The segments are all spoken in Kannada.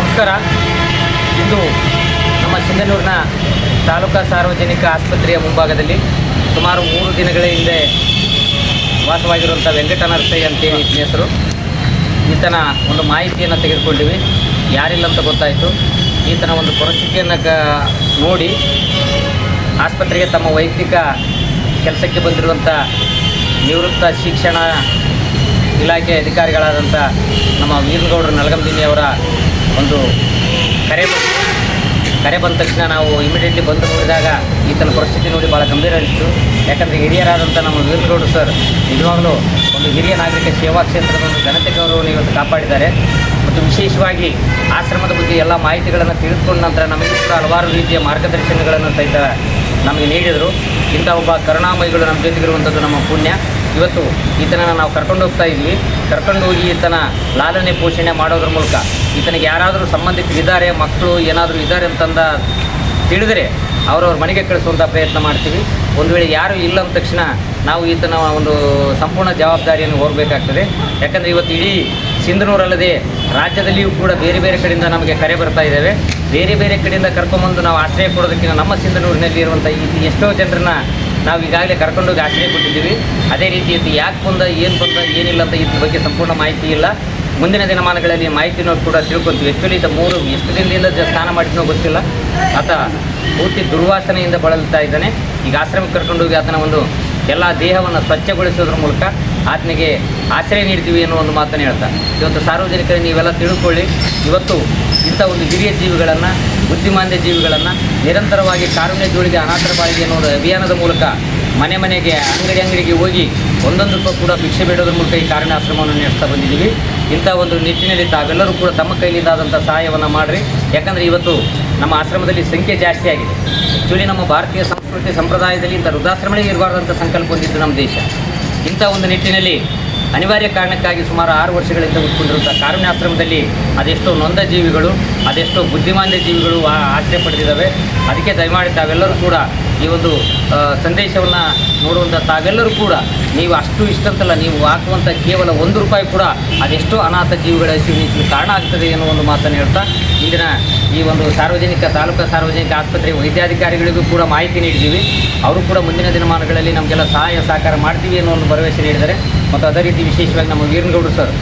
ನಮಸ್ಕಾರ. ಇಂದು ನಮ್ಮ ಸಿಂಧನೂರಿನ ತಾಲೂಕಾ ಸಾರ್ವಜನಿಕ ಆಸ್ಪತ್ರೆಯ ಮುಂಭಾಗದಲ್ಲಿ ಸುಮಾರು ಮೂರು ದಿನಗಳ ಹಿಂದೆ ವಾಸವಾಗಿರುವಂಥ ವೆಂಕಟ ನರಸಯ್ಯ ಅಂತೇಳಿ ಈತನ ಹೆಸರು. ಈತನ ಒಂದು ಮಾಹಿತಿಯನ್ನು ತೆಗೆದುಕೊಂಡಿವಿ. ಯಾರಿಲ್ಲ ಅಂತ ಗೊತ್ತಾಯಿತು. ಈತನ ಒಂದು ಪರಿಸ್ಥಿತಿಯನ್ನು ಕ ನೋಡಿ ಆಸ್ಪತ್ರೆಗೆ ತಮ್ಮ ವೈಯಕ್ತಿಕ ಕೆಲಸಕ್ಕೆ ಬಂದಿರುವಂಥ ನಿವೃತ್ತ ಶಿಕ್ಷಣ ಇಲಾಖೆ ಅಧಿಕಾರಿಗಳಾದಂಥ ನಮ್ಮ ವೀರಗೌಡರು ನಲಗಂದಿನಿ ಅವರ ಒಂದು ಕರೆ ಕರೆ ಬಂದ ತಕ್ಷಣ ನಾವು ಇಮಿಡಿಯೇಟ್ಲಿ ಬಂದು ನೋಡಿದಾಗ ಈತನ ಪರಿಸ್ಥಿತಿ ನೋಡಿ ಭಾಳ ಗಂಭೀರ ಅನಿಸ್ತು. ಯಾಕಂದರೆ ಹಿರಿಯರಾದಂಥ ನಮ್ಮ ವೀರಗೌಡರು ಸರ್ ನಿಜವಾಗಲೂ ಒಂದು ಹಿರಿಯ ನಾಗರಿಕ ಸೇವಾ ಕ್ಷೇತ್ರದ ಒಂದು ಘನತೆ ಗೌರವವನ್ನು ಇವತ್ತು ಕಾಪಾಡಿದ್ದಾರೆ. ಮತ್ತು ವಿಶೇಷವಾಗಿ ಆಶ್ರಮದ ಬಗ್ಗೆ ಎಲ್ಲ ಮಾಹಿತಿಗಳನ್ನು ತಿಳಿದುಕೊಂಡ ನಂತರ ನಮಗೆ ಕೂಡ ಹಲವಾರು ರೀತಿಯ ಮಾರ್ಗದರ್ಶನಗಳನ್ನು ಸಹಿತ ನಮಗೆ ನೀಡಿದರು. ಇಂಥ ಒಬ್ಬ ಕರುಣಾಮಯಿಗಳು ನಮ್ಮ ಜೊತೆಗಿರುವಂಥದ್ದು ನಮ್ಮ ಪುಣ್ಯ. ಇವತ್ತು ಈತನ ನಾವು ಕರ್ಕೊಂಡು ಹೋಗ್ತಾ ಇದ್ವಿ. ಕರ್ಕೊಂಡು ಹೋಗಿ ಈತನ ಲಾಲನೆ ಪೋಷಣೆ ಮಾಡೋದ್ರ ಮೂಲಕ ಈತನಿಗೆ ಯಾರಾದರೂ ಸಂಬಂಧಿಕರಿದ್ದಾರೆ ಮಕ್ಕಳು ಏನಾದರೂ ಇದ್ದಾರೆ ಅಂತಂದ ತಿಳಿದರೆ ಅವರವ್ರ ಮನೆಗೆ ಕಳಿಸುವಂಥ ಪ್ರಯತ್ನ ಮಾಡ್ತೀವಿ. ಒಂದು ವೇಳೆ ಯಾರು ಇಲ್ಲ ಅಂದ ತಕ್ಷಣ ನಾವು ಈತನ ಒಂದು ಸಂಪೂರ್ಣ ಜವಾಬ್ದಾರಿಯನ್ನು ಹೋಗಬೇಕಾಗ್ತದೆ. ಯಾಕಂದರೆ ಇವತ್ತು ಇಡೀ ಸಿಂಧನೂರಲ್ಲದೆ ರಾಜ್ಯದಲ್ಲಿಯೂ ಕೂಡ ಬೇರೆ ಬೇರೆ ಕಡೆಯಿಂದ ನಮಗೆ ಕರೆ ಬರ್ತಾ ಇದ್ದಾವೆ. ಬೇರೆ ಬೇರೆ ಕಡೆಯಿಂದ ಕರ್ಕೊಂಬಂದು ನಾವು ಆಶ್ರಯ ಕೊಡೋದಕ್ಕಿಂತ ನಮ್ಮ ಸಿಂಧನೂರಿನಲ್ಲಿ ಇರುವಂಥ ಈ ಎಷ್ಟೋ ಜನರನ್ನ ನಾವು ಈಗಾಗಲೇ ಕರ್ಕೊಂಡೋಗಿ ಆಶ್ರಯ ಕೊಟ್ಟಿದ್ದೀವಿ. ಅದೇ ರೀತಿ ಇದು ಯಾಕೆ ಬಂದ, ಏನು ಬಂದ, ಏನಿಲ್ಲ ಅಂತ ಇದ್ರ ಬಗ್ಗೆ ಸಂಪೂರ್ಣ ಮಾಹಿತಿ ಇಲ್ಲ. ಮುಂದಿನ ದಿನಮಾನಗಳಲ್ಲಿ ಮಾಹಿತಿನೂ ಕೂಡ ತಿಳ್ಕೊತೀವಿ. ಆ್ಯಕ್ಚುಲಿ ಇದು ಮೂರು, ಎಷ್ಟು ದಿನದಿಂದ ಸ್ನಾನ ಮಾಡಿದ್ನೋ ಗೊತ್ತಿಲ್ಲ. ಆತ ಪೂರ್ತಿ ದುರ್ವಾಸನೆಯಿಂದ ಬಳಲ್ತಾ ಇದ್ದಾನೆ. ಈಗ ಆಶ್ರಮಕ್ಕೆ ಕರ್ಕೊಂಡೋಗಿ ಆತನ ಒಂದು ಎಲ್ಲ ದೇಹವನ್ನು ಸ್ವಚ್ಛಗೊಳಿಸೋದ್ರ ಮೂಲಕ ಆತನಿಗೆ ಆಶ್ರಯ ನೀಡ್ತೀವಿ ಅನ್ನೋ ಒಂದು ಮಾತನ್ನು ಹೇಳ್ತಾ ಇವತ್ತು ಸಾರ್ವಜನಿಕರಿಗೆ ನೀವೆಲ್ಲ ತಿಳ್ಕೊಳ್ಳಿ, ಇವತ್ತು ಇಂಥ ಒಂದು ಹಿರಿಯ ಜೀವಿಗಳನ್ನು, ಬುದ್ಧಿಮಾಂದ್ಯ ಜೀವಿಗಳನ್ನು ನಿರಂತರವಾಗಿ ಕಾರುಣ್ಯ ಜೋಳಿಗೆ ಅನಾಥರ ಬಾಳಿಗೆ ಅನ್ನೋದು ಅಭಿಯಾನದ ಮೂಲಕ ಮನೆ ಮನೆಗೆ, ಅಂಗಡಿ ಅಂಗಡಿಗೆ ಹೋಗಿ ಒಂದೊಂದು ರೂಪಾಯಿ ಕೂಡ ಭಿಕ್ಷೆ ಬೇಡೋದ್ರ ಮೂಲಕ ಈ ಕಾರಣ ಆಶ್ರಮವನ್ನು ನಡೆಸ್ತಾ ಬಂದಿದ್ದೀವಿ. ಇಂಥ ಒಂದು ನಿಟ್ಟಿನಲ್ಲಿ ತಾವೆಲ್ಲರೂ ಕೂಡ ತಮ್ಮ ಕೈಲಿಂದಾದಂಥ ಸಹಾಯವನ್ನು ಮಾಡಿರಿ. ಯಾಕಂದರೆ ಇವತ್ತು ನಮ್ಮ ಆಶ್ರಮದಲ್ಲಿ ಸಂಖ್ಯೆ ಜಾಸ್ತಿ ಆಗಿದೆ. ಆ್ಯಕ್ಚುಲಿ ನಮ್ಮ ಭಾರತೀಯ ಸಂಸ್ಕೃತಿ ಸಂಪ್ರದಾಯದಲ್ಲಿ ಇಂಥ ವೃದ್ಧಾಶ್ರಮಗಳಿಗೆ ಇರಬಾರ್ದಂಥ ಸಂಕಲ್ಪ ಹೊಂದಿದ್ದು ನಮ್ಮ ದೇಶ. ಇಂಥ ಒಂದು ನಿಟ್ಟಿನಲ್ಲಿ ಅನಿವಾರ್ಯ ಕಾರಣಕ್ಕಾಗಿ ಸುಮಾರು ಆರು ವರ್ಷಗಳಿಂದ ಉಟ್ಕೊಂಡಿರುವಂಥ ಕಾರುಣ್ಯಾಶ್ರಮದಲ್ಲಿ ಅದೆಷ್ಟೋ ನೊಂದ ಜೀವಿಗಳು, ಅದೆಷ್ಟೋ ಬುದ್ಧಿಮಾಂದ್ಯ ಜೀವಿಗಳು ಆಶ್ರಯ ಪಡೆದಿದ್ದಾವೆ. ಅದಕ್ಕೆ ದಯಮಾಡಿ ತಾವೆಲ್ಲರೂ ಕೂಡ ಈ ಒಂದು ಸಂದೇಶವನ್ನು ನೋಡುವಂಥ ತಾವೆಲ್ಲರೂ ಕೂಡ ನೀವು ಅಷ್ಟು ಇಷ್ಟಂತಲ್ಲ, ನೀವು ಹಾಕುವಂಥ ಕೇವಲ ಒಂದು ರೂಪಾಯಿ ಕೂಡ ಅದೆಷ್ಟೋ ಅನಾಥ ಜೀವಿಗಳ ಹಸಿವಿಗೆ ಕಾರಣ ಆಗ್ತದೆ ಎನ್ನುವ ಒಂದು ಮಾತನ್ನು ಹೇಳ್ತಾ ಇಂದಿನ ಈ ಒಂದು ಸಾರ್ವಜನಿಕ, ತಾಲೂಕಾ ಸಾರ್ವಜನಿಕ ಆಸ್ಪತ್ರೆ ವೈದ್ಯಾಧಿಕಾರಿಗಳಿಗೂ ಕೂಡ ಮಾಹಿತಿ ನೀಡಿದ್ದೀವಿ. ಅವರು ಕೂಡ ಮುಂದಿನ ದಿನಮಾನಗಳಲ್ಲಿ ನಮಗೆಲ್ಲ ಸಹಾಯ, ಸಹಕಾರ ಮಾಡ್ತೀವಿ ಅನ್ನೋ ಒಂದು ಭರವಸೆ ನೀಡಿದ್ದಾರೆ. ಮತ್ತು ಅದೇ ರೀತಿ ವಿಶೇಷವಾಗಿ ನಮ್ಮ ವೀರನಗೌಡರು ಸರ್,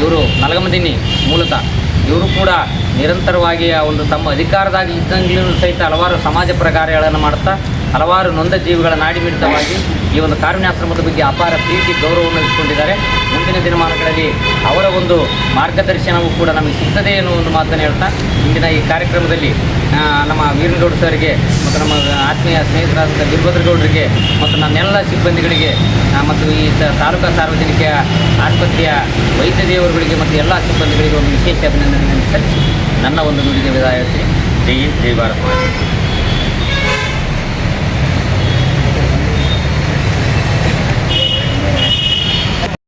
ಇವರು ನಲಗಮದಿನಿ ಮೂಲತಃ, ಇವರು ಕೂಡ ನಿರಂತರವಾಗಿ ಆ ಒಂದು ತಮ್ಮ ಅಧಿಕಾರದಾಗಿ ಇದ್ದಂಗ್ಲೂ ಸಹಿತ ಹಲವಾರು ಸಮಾಜ ಪ್ರಕಾರಗಳನ್ನು ಮಾಡ್ತಾ ಹಲವಾರು ನೊಂದ ಜೀವಿಗಳ ನಾಡಿಮಿಡಿತವಾಗಿ ಈ ಒಂದು ಕಾರುಣ್ಯಾಶ್ರಮದ ಬಗ್ಗೆ ಅಪಾರ ಪ್ರೀತಿ, ಗೌರವವನ್ನು ಇಟ್ಕೊಂಡಿದ್ದಾರೆ ಮುಂದಿನ ದಿನಮಾನಗಳಲ್ಲಿ ಅವರ ಒಂದು ಮಾರ್ಗದರ್ಶನವೂ ಕೂಡ ನಮಗೆ ಸಿಗ್ತದೆ ಎನ್ನುವ ಒಂದು ಮಾತನ್ನು ಹೇಳ್ತಾ ಇಂದಿನ ಈ ಕಾರ್ಯಕ್ರಮದಲ್ಲಿ ನಮ್ಮ ವೀರನಗೌಡ ಸರ್ಗೆ ಮತ್ತು ನಮ್ಮ ಆತ್ಮೀಯ ಸ್ನೇಹಿತರಾದಂಥ ವೀರಭದ್ರಗೌಡರಿಗೆ ಮತ್ತು ನನ್ನೆಲ್ಲ ಸಿಬ್ಬಂದಿಗಳಿಗೆ ಮತ್ತು ಈ ತಾಲೂಕಾ ಸಾರ್ವಜನಿಕ ಆಸ್ಪತ್ರೆಯ ವೈದ್ಯ ದೇವರುಗಳಿಗೆ ಮತ್ತು ಎಲ್ಲ ಸಿಬ್ಬಂದಿಗಳಿಗೆ ಒಂದು ವಿಶೇಷ ಅಭಿನಂದನೆಯನ್ನು ಸಲ್ಲಿಸಿ. ನನ್ನ ಒಂದು ನುಡಿಗೆ ವಿದಾಯ ಜೈ ಜೈ ಭಾರತ್.